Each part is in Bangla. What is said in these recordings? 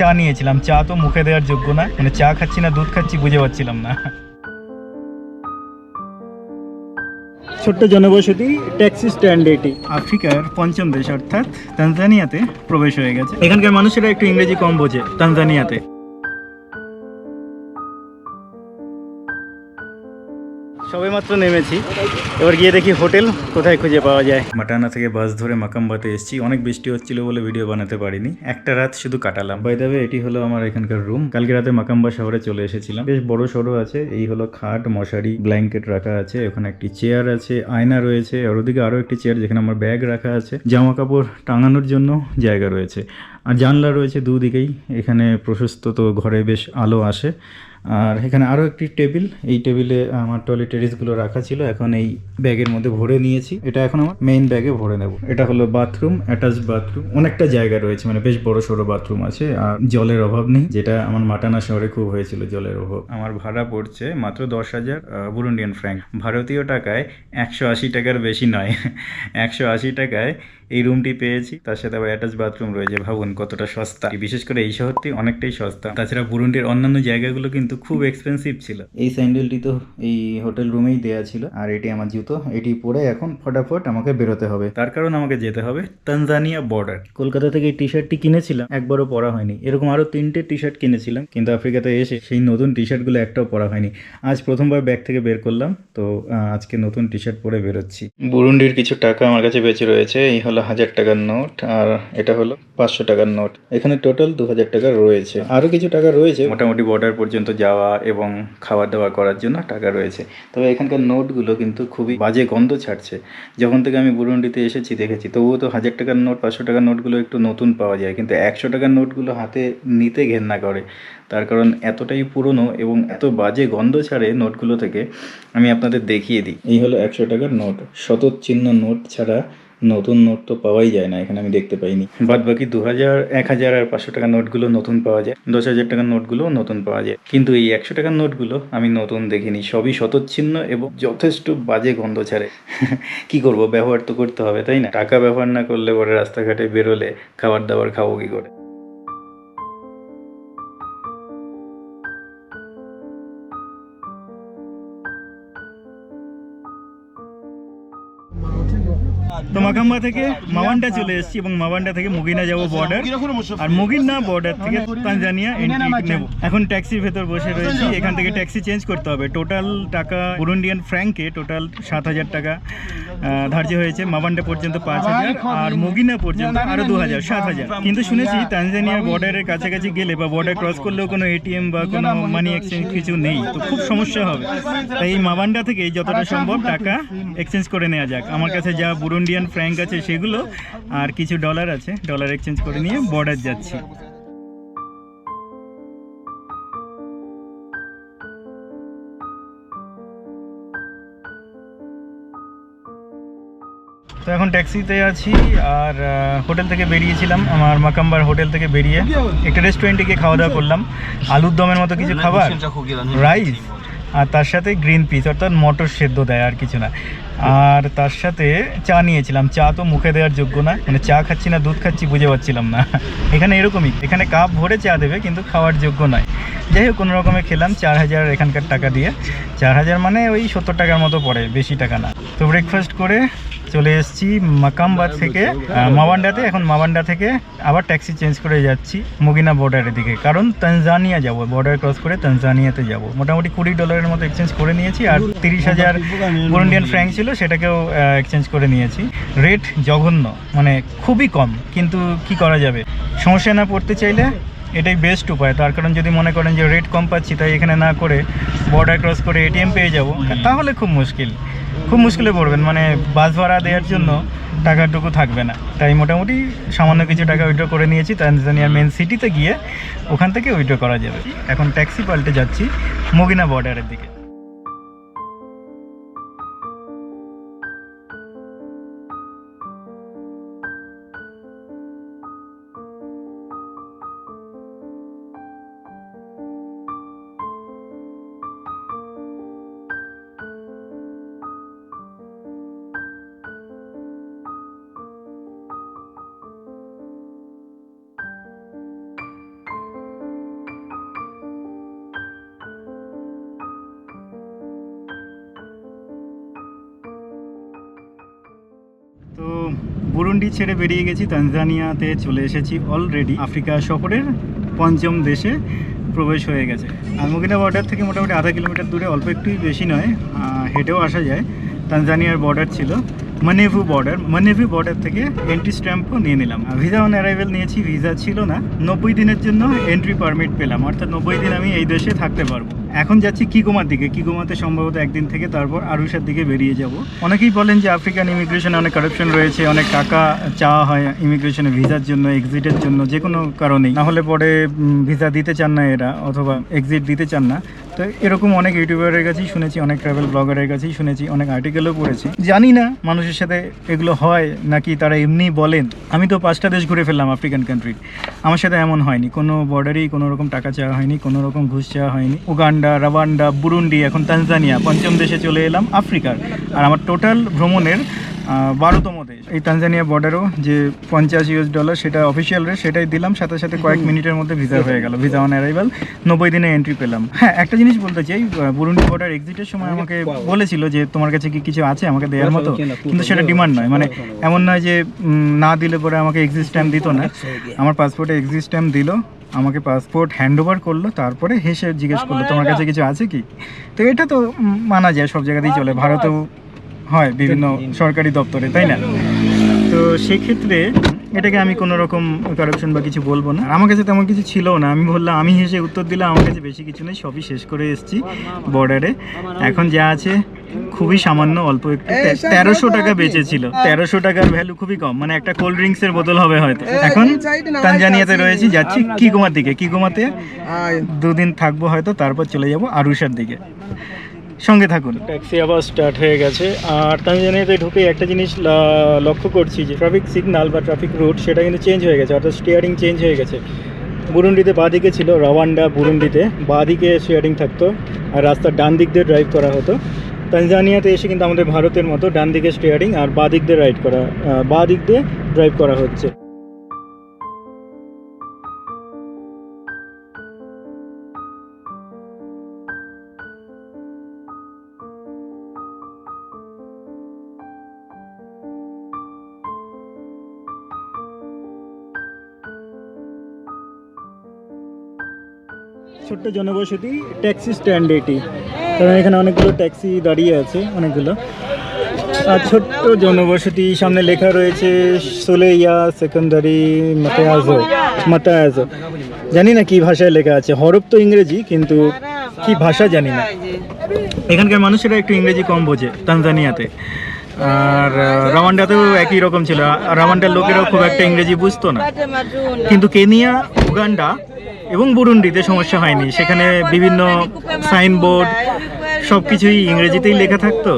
চা নিয়েছিলাম। চা তো মুখে দেওয়ার যোগ্য না। মানে চা খাচ্ছি না দুধ খাচ্ছি বুঝে পাচ্ছিলাম না। ছোট্ট জনবসতি ট্যাক্সি স্ট্যান্ড এটি। আফ্রিকার পঞ্চম দেশ অর্থাৎ তানজানিয়াতে প্রবেশ হয়ে গেছে। এখানকার মানুষেরা একটু ইংরেজি কম বোঝে তানজানিয়াতে। সবেমাত্র নেমেছি। এবার গিয়ে দেখি হোটেল কোথায় খুঁজে পাওয়া যায়। মাটানা থেকে বাস ধরে মাকাম্বাতে এসেছি। অনেক বৃষ্টি হচ্ছিল বলে ভিডিও বানাতে পারিনি। একটা রাত শুধু কাটালাম। বাই দাবে এটি হলো আমার এখানকার রুম কালকে রাতে মাকাম্বা শহরে চলে এসেছিলাম। বেশ বড় সড়ো আছে। এই হলো খাট, মশারি ব্ল্যাঙ্কেট রাখা আছে। ওখানে একটি চেয়ার আছে, আয়না রয়েছে। আর ওদিকে আরও একটি চেয়ার যেখানে আমার ব্যাগ রাখা আছে। জামা কাপড় টাঙানোর জন্য জায়গা রয়েছে। আর জানলা রয়েছে দুদিকেই। এখানে প্রশস্ত তো ঘরে বেশ আলো আসে। আর এখানে আরও একটি টেবিল। এই টেবিলে আমার টয়লেটারিজগুলো রাখা ছিল। এখন এই ব্যাগের মধ্যে ভরে নিয়েছি। এটা এখন আমার মেইন ব্যাগে ভরে নেব। এটা হলো বাথরুম অ্যাটাচ বাথরুম অনেকটা জায়গা রয়েছে মানে বেশ বড় সড়ো বাথরুম আছে। আর জলের অভাব নেই। যেটা আমার মাটানা শহরে খুব হয়েছিল জলের অভাব। আমার ভাড়া পড়ছে মাত্র দশ হাজার বুরুন্ডিয়ান ফ্র্যাঙ্ক ভারতীয় টাকায় একশো আশি টাকার বেশি নয়। একশো আশি টাকায় এই রুমটি পেয়েছি। তার সাথে আবার অ্যাটাচ বাথরুম রয়েছে। ভাবুন কতটা সস্তা। বিশেষ করে এই শহরটি অনেকটাই সস্তা। তাছাড়া বুরুন্ডির অন্যান্য জায়গাগুলো কিন্তু খুব এক্সপেন্সিভ ছিল। এই স্যান্ডেলটি তো এই হোটেল রুমেই দেয়া ছিল। আর এটি আমার জুতো। এটি পরে এখন ফটাফট আমাকে বেরোতে হবে। তার কারণ আমাকে যেতে হবে তানজানিয়া বর্ডার কলকাতা থেকে এই টি শার্টটি কিনেছিলাম। একবারও পরা হয়নি। এরকম আরও তিনটে টি শার্ট কিনেছিলাম। কিন্তু আফ্রিকাতে এসে সেই নতুন টি শার্টগুলো একটাও পরা হয়নি। আজ প্রথমবার ব্যাগ থেকে বের করলাম। তো আজকে নতুন টি শার্ট পরে বেরোচ্ছি। বুরুন্ডির কিছু টাকা আমার কাছে বেঁচে রয়েছে। এই হলো হাজার টাকার নোট আর এটা হলো পাঁচশো টাকার নোট। এখানে টোটাল দু হাজার টাকা রয়েছে। আরও কিছু টাকা রয়েছে। মোটামুটি বর্ডার পর্যন্ত যাওয়া এবং খাওয়া দাওয়া করার জন্য টাকা রয়েছে। তবে এখানকার নোটগুলো কিন্তু খুবই বাজে গন্ধ ছাড়ছে। যখন থেকে আমি বুরুন্ডিতে এসেছি দেখেছি তবুও তো হাজার টাকার নোট পাঁচশো টাকার নোটগুলো একটু নতুন পাওয়া যায়। কিন্তু একশো টাকার নোটগুলো হাতে নিতে ঘেন্না করে। তার কারণ এতটাই পুরনো এবং এত বাজে গন্ধ ছাড়ে নোটগুলো থেকে আমি আপনাদের দেখিয়ে দিই। এই হলো একশো টাকার নোট। শতচিহ্ন নোট ছাড়া নতুন নোট তো পাওয়াই যায় না, এখানে আমি দেখতে পাইনি। বাদ বাকি দু হাজার এক হাজার আর পাঁচশো টাকার নোটগুলো নতুন পাওয়া যায়। দশ হাজার টাকার নোটগুলো নতুন পাওয়া যায়। কিন্তু এই একশো টাকার নোটগুলো আমি নতুন দেখিনি। সবই শতচ্ছিন্ন এবং যথেষ্ট বাজে গন্ধ ছাড়ে। কি করব? ব্যবহার তো করতে হবে, তাই না? টাকা ব্যবহার না করলে পরে রাস্তাঘাটে বেরোলে খাবার দাবার খাব কি করে? তো মাকাম্বা থেকে মাওয়ান্ডা চলে এসেছি এবং মাওয়ান্ডা থেকে মুগিনা যাব বর্ডার আর মুগিনা বর্ডার থেকে তানজানিয়া এন্ট্রি নেব এখন ট্যাক্সির ভেতর বসে রয়েছি এখান থেকে ট্যাক্সি চেঞ্জ করতে হবে টোটাল টাকা বুরুন্ডিয়ান ফ্র্যাঙ্কে টোটাল সাত হাজার টাকা ধার্য হয়েছে মাওয়ান্ডা পর্যন্ত পাঁচ হাজার আর মুগিনা পর্যন্ত আরও দু হাজার সাত হাজার কিন্তু শুনেছি তানজানিয়ার বর্ডারের কাছাকাছি গেলে বা বর্ডার ক্রস করলেও কোনো এটিএম বা কোনো মানি এক্সচেঞ্জ কিছু নেই তো খুব সমস্যা হবে তাই এই মাওয়ান্ডা থেকে যতটা সম্ভব টাকা এক্সচেঞ্জ করে নেওয়া যাক আমার কাছে যা বুরুন্ডিয়ান ফ্র্যাঙ্ক আছে সেগুলো আর কিছু ডলার আছে ডলার এক্সচেঞ্জ করে নিয়ে বর্ডার যাচ্ছি। তো এখন ট্যাক্সিতে আছি আর হোটেল থেকে বেরিয়েছিলাম আমার মাকাম্বার হোটেল থেকে বেরিয়ে একটা রেস্টুরেন্টে গিয়ে খাওয়া দাওয়া করলাম। আলুর দমের মতো কিছু খাবার রাইস আর তার সাথে গ্রিন পিস অর্থাৎ মটর সেদ্ধ দেয় আর কিছু না। আর তার সাথে চা নিয়েছিলাম। চা তো মুখে দেওয়ার যোগ্য না। মানে চা খাচ্ছি না দুধ খাচ্ছি বুঝে পাচ্ছিলাম না। এখানে এরকমই। এখানে কাপ ভরে চা দেবে কিন্তু খাওয়ার যোগ্য নয়। যাই হোক কোনো রকমে খেলাম। চার হাজার এখানকার টাকা দিয়ে। চার হাজার মানে ওই সত্তর টাকার মতো পড়ে বেশি টাকা না। তো ব্রেকফাস্ট করে চলে এসেছি মাকাম্বা থেকে আহ, মাওয়ান্ডাতে। এখন মাওয়ান্ডা থেকে আবার ট্যাক্সি চেঞ্জ করে যাচ্ছি মুগিনা বর্ডারের দিকে। কারণ তানজানিয়া যাব বর্ডার ক্রস করে তানজানিয়াতে যাব। মোটামুটি কুড়ি ডলারের মতো এক্সচেঞ্জ করে নিয়েছি। আর তিরিশ হাজার বুরুন্ডিয়ান ফ্র্যাঙ্ক ছিল সেটাকেও এক্সচেঞ্জ করে নিয়েছি। রেট জঘন্য মানে খুবই কম কিন্তু কি করা যাবে? সমস্যা না পড়তে চাইলে এটাই বেস্ট উপায়। তার কারণ যদি মনে করেন যে রেট কম পাচ্ছি তাই এখানে না করে বর্ডার ক্রস করে এটিএম পেয়ে যাব তাহলে খুব মুশকিল। খুব মুশকিলে পড়বেন মানে বাস ভাড়া দেওয়ার জন্য টাকাটুকু থাকবে না। তাই মোটামুটি সামান্য কিছু টাকা উইড্রো করে নিয়েছি তানজানিয়ার মেন সিটিতে গিয়ে ওখান থেকে উইড্রো করা যাবে। এখন ট্যাক্সি পাল্টে যাচ্ছি মগিনা বর্ডারের দিকে। ছেড়ে বেরিয়ে গেছি, তানজানিয়াতে চলে এসেছি অলরেডি আফ্রিকা সফরের পঞ্চম দেশে প্রবেশ হয়ে গেছে। আর আলমোগিনা বর্ডার থেকে মোটামুটি আধা কিলোমিটার দূরে, অল্প একটুই বেশি নয় হেঁটেও আসা যায়। তানজানিয়ার বর্ডার ছিল মানেভু বর্ডার মানেভু বর্ডার থেকে এন্ট্রি স্ট্যাম্পও নিয়ে নিলাম। ভিসা অন অ্যারাইভেল নিয়েছি ভিসা ছিল না। নব্বই দিনের জন্য এন্ট্রি পারমিট পেলাম, অর্থাৎ নব্বই দিন আমি এই দেশে থাকতে পারব। এখন যাচ্ছি কিগোমার দিকে। কিগোমাতে সম্ভবত একদিন থেকে তারপর আরুষার দিকে বেরিয়ে যাব। অনেকেই বলেন যে আফ্রিকান ইমিগ্রেশনে অনেক কারাপশন রয়েছে, অনেক টাকা চাওয়া হয় ইমিগ্রেশনে ভিসার জন্য এক্সিটের জন্য যে কোনো কারণেই নাহলে পরে ভিসা দিতে চান না এরা, অথবা এক্সিট দিতে চান না। তো এরকম অনেক ইউটিউবারের কাছেই শুনেছি, অনেক ট্রাভেল ব্লগারের কাছেই শুনেছি, অনেক আর্টিকেলও পড়েছি। জানি না মানুষের সাথে এগুলো হয় নাকি তারা এমনি বলেন। আমি তো পাঁচটা দেশ ঘুরে ফেললাম আফ্রিকান কান্ট্রির আমার সাথে এমন হয়নি, কোনো বর্ডারেই কোনো রকম টাকা চাওয়া হয়নি, কোনো রকম ঘুষ চাওয়া হয়নি। উগান্ডা রাবান্ডা বুরুন্ডি, এখন তানজানিয়া, পঞ্চম দেশে চলে এলাম আফ্রিকার আর আমার টোটাল ভ্রমণের বারোতম দেশ। এই তানজানিয়া বর্ডারও যে পঞ্চাশ ইউএস ডলার সেটা অফিসিয়াল রেট সেটাই দিলাম সাথে সাথে কয়েক মিনিটের মধ্যে ভিসা হয়ে গেল। ভিসা অন অ্যারাইভাল নব্বই দিনে এন্ট্রি পেলাম। হ্যাঁ একটা জিনিস বলতে চাই বুরুন্ডি বর্ডার এক্সিটের সময় আমাকে বলেছিল যে তোমার কাছে কি কিছু আছে আমাকে দেওয়ার মতো? কিন্তু সেটা ডিমান্ড নয়। মানে এমন নয় যে না দিলে পরে আমাকে এক্সিট স্ট্যাম্প দিত না। আমার পাসপোর্টে এক্সিট স্ট্যাম্প দিল আমাকে পাসপোর্ট হ্যান্ড ওভার করল তারপরে হেসে জিজ্ঞেস করল তোমার কাছে কিছু আছে কি? তো এটা তো মানা যায় সব জায়গাতেই চলে। ভারতেও হয় বিভিন্ন সরকারি দপ্তরে তাই না? তো সেক্ষেত্রে এটাকে আমি কোনো রকম কারাপশন বা কিছু বলব না। আমার কাছে তেমন কিছু ছিল না। আমি বললাম আমি হেসে উত্তর দিলাম আমার কাছে বেশি কিছু নেই সবই শেষ করে এসেছি বর্ডারে এখন যা আছে খুবই সামান্য অল্প একটু। তেরোশো টাকা বেঁচেছিল। তেরোশো টাকার ভ্যালু খুবই কম। মানে একটা কোল্ড ড্রিঙ্কস এর বোতল হবে হয়তো। এখন তানজানিয়াতে রয়েছি যাচ্ছি কিগোমার দিকে। কিগোমাতে দুদিন থাকব হয়তো তারপর চলে যাব আরুষার দিকে। সঙ্গে থাকুন। ট্যাক্সি আবার স্টার্ট হয়ে গেছে। আর তানজানিয়াতে ঢুকে একটা জিনিস লক্ষ্য করছি যে ট্রাফিক সিগনাল বা ট্রাফিক রুট সেটা কিন্তু চেঞ্জ হয়ে গেছে, অর্থাৎ স্টিয়ারিং চেঞ্জ হয়ে গেছে। বুরুন্ডিতে বাঁদিকে ছিল রাওয়ান্ডা বুরুন্ডিতে, বাঁদিকে স্টিয়ারিং থাকতো আর রাস্তার ডান দিক দিয়ে ড্রাইভ করা হতো। তানজানিয়াতে এসে কিন্তু আমাদের ভারতের মতো ডান দিকে স্টিয়ারিং আর বাঁ দিক দিয়ে রাইড করা বাঁ দিক দিয়ে ড্রাইভ করা হচ্ছে। ছোট্ট জনবসতি ট্যাক্সি স্ট্যান্ড এটি। কারণ এখানে অনেকগুলো ট্যাক্সি দাঁড়িয়ে আছে, অনেকগুলো। আর ছোট্ট জনবসতি, সামনে লেখা রয়েছে, সোলেইয়া সেকেন্ডারি মাতায়াজো মাতায়াজো। জানি না কি ভাষায় লেখা আছে, হরফ তো ইংরেজি, কিন্তু কি ভাষা জানি না। এখানকার মানুষেরা একটু ইংরেজি কম বোঝে, তানজানিয়াতে। আর রাওয়ান্ডাতেও একই রকম ছিল রাওয়ান্ডার লোকেরাও খুব একটা ইংরেজি বুঝতো না। কিন্তু কেনিয়া, উগান্ডা এবং বুরুন্ডিতে সমস্যা হয়নি। সেখানে বিভিন্ন সাইনবোর্ড সব কিছুই ইংরেজিতেই লেখা থাকতো।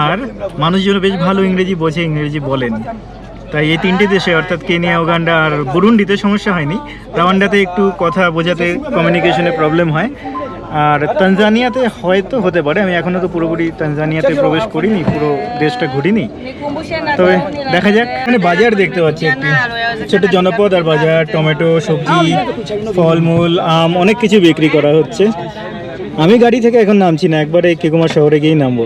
আর মানুষজন বেশ ভালো ইংরেজি বোঝে, ইংরেজি বলেন। তাই এই তিনটি দেশে, অর্থাৎ কেনিয়া ওগান্ডা আর বুরুন্ডিতে সমস্যা হয়নি। রাওয়ান্ডাতে একটু কথা বোঝাতে কমিউনিকেশনে প্রবলেম হয়। আর তানজানিয়াতে হয়তো হতে পারে, আমি এখনও তো পুরোপুরি তানজানিয়াতে প্রবেশ করিনি, পুরো দেশটা ঘুরিনি। তবে দেখা যাক মানে বাজার দেখতে পাচ্ছি একটি। ছোট জনপদ আর বাজার, টমেটো, সবজি, ফলমূল, আম, অনেক কিছু বিক্রি করা হচ্ছে। আমি গাড়ি থেকে এখন নামছি না, একবারে কেকুমার শহরে গিয়েই নামবো।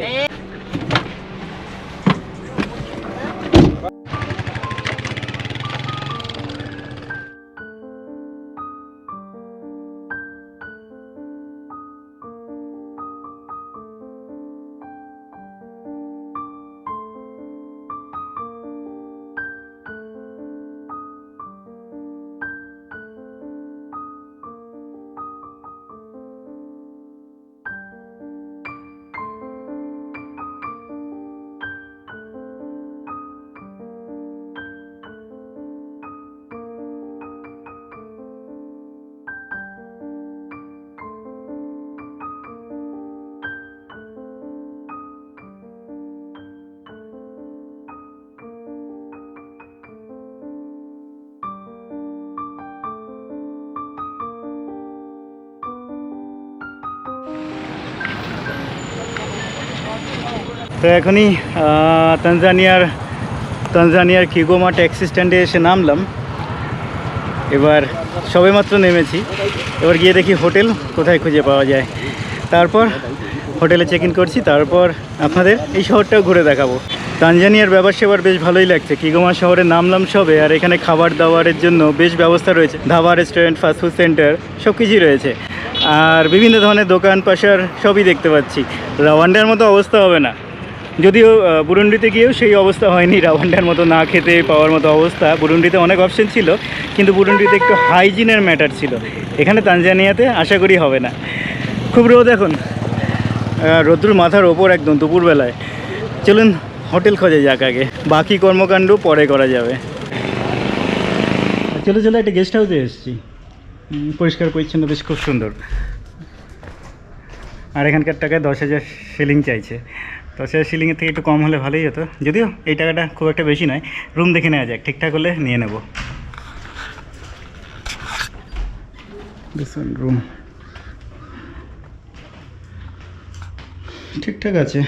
তো এখনই তানজানিয়ার তানজানিয়ার কিগোমা ট্যাক্সি স্ট্যান্ডে এসে নামলাম। এবার সবেমাত্র নেমেছি। এবার গিয়ে দেখি হোটেল কোথায় খুঁজে পাওয়া যায়। তারপর হোটেলে চেক ইন করছি, তারপর আপনাদের এই শহরটাও ঘুরে দেখাবো। তানজানিয়ার ব্যবসা সেবার বেশ ভালোই লাগছে। কিগোমা শহরে নামলাম সবে, আর এখানে খাবার দাবারের জন্য বেশ ব্যবস্থা রয়েছে। ধাবা রেস্টুরেন্ট ফাস্টফুড সেন্টার সব কিছুই রয়েছে। আর বিভিন্ন ধরনের দোকান, পাশার সবই দেখতে পাচ্ছি। রাওয়ান্ডার মতো অবস্থা হবে না। যদিও বুরুন্ডিতে গিয়েও সেই অবস্থা হয়নি। রাওয়ান্ডার মতো না খেতে পাওয়ার মতো অবস্থা। বুরুন্ডিতে অনেক অপশন ছিল, কিন্তু বুরুন্ডিতে একটু হাইজিনের ম্যাটার ছিল। এখানে তানজানিয়াতে আশা করি হবে না। খুব রোদ এখন। রোদ্রুর মাথার ওপর একদম দুপুরবেলায়। চলুন, হোটেল খোঁজে যাক আগে। বাকি কর্মকাণ্ড পরে করা যাবে। চলে চলে একটা গেস্ট হাউসে এসেছি। পরিষ্কার পরিচ্ছন্ন, বেশ খুব সুন্দর। আর এখানকার টাকায় দশ হাজার সেলিং চাইছে। দশ সে সিলিংয়ের থেকে একটু কম হলে ভালোই হতো। যদিও এই টাকাটা খুব একটা বেশি নয় রুম দেখে নেওয়া যাক, ঠিকঠাক হলে নিয়ে নেব। রুম ঠিকঠাক আছে।